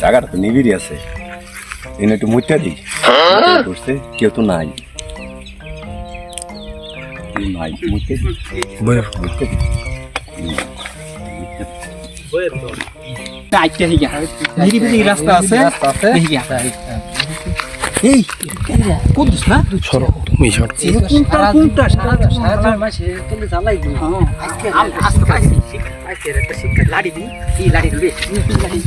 জায়গাটা তো নিবিড়ি আছে। এনে একটু মুইটা দিই করছে কেউ তো নাই। নাই মুইটা দিই মুইটা দিই আইতে হিগা রাস্তা আছে এই কুদুস না সরো তুমি সরো। কোনটা কোনটা? সারা সারা মাসে তুমি জ্বালাই দিই আজকে আজকে পাইছি আজকে একটা শিক্ষা লাড়ি দিই এই লাড়ি দিবে। লাড়ি?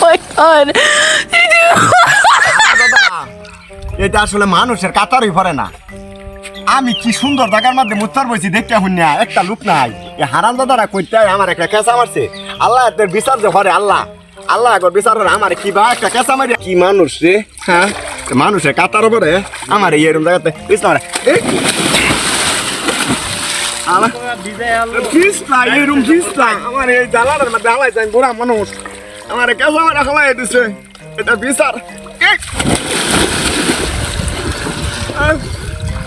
My god. এটা আসলে মানুষের কাতারই ভরে না। আমি কি সুন্দর জায়গার মধ্যে মুত্তার বইছি দেখতে শুনিয়া একটা লোক নাই। এ হারাম দাদারা কইতে আমার একটা কেঁচা মারছে। আল্লাহ এদের বিচার যে ভরে, আল্লাহ। আল্লাহ একবার বিচার আমার কি বা একটা কেঁচা মারি। কি মানুষ রে? হ্যাঁ মানুষের কাতার ভরে। আমার এই এরম জায়গাতে এই! আমার এই জালানের মধ্যে হালাই যায়, বুড়া মানুষ। আমার কেঁচা মারা হালাই দিছে। এটা বিচার!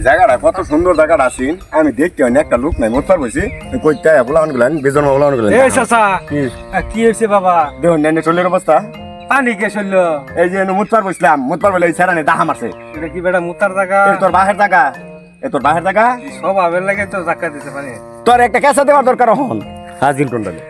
জায়গাটা কত সুন্দর জায়গাটা আছি আমি দেখতে না একটা লোক নাই মোট পার বসি কইতে বলান গেলেন বেজন বলান গেলেন এই চাচা কি? হয়েছে বাবা? দেখুন নেন চলের অবস্থা। পানি কে চলল? এই যে মুতপার বসলাম মুতপার বলে এই ছেড়ানে দাহা মারছে এটা কি বেটা মুতার জায়গা? এ তোর বাহের জায়গা এ তোর বাহের জায়গা? সব আবের লাগে তো জাকা দিতে পারে। তোর একটা ক্যাসা দেওয়ার দরকার হন। হাজির কোনটালে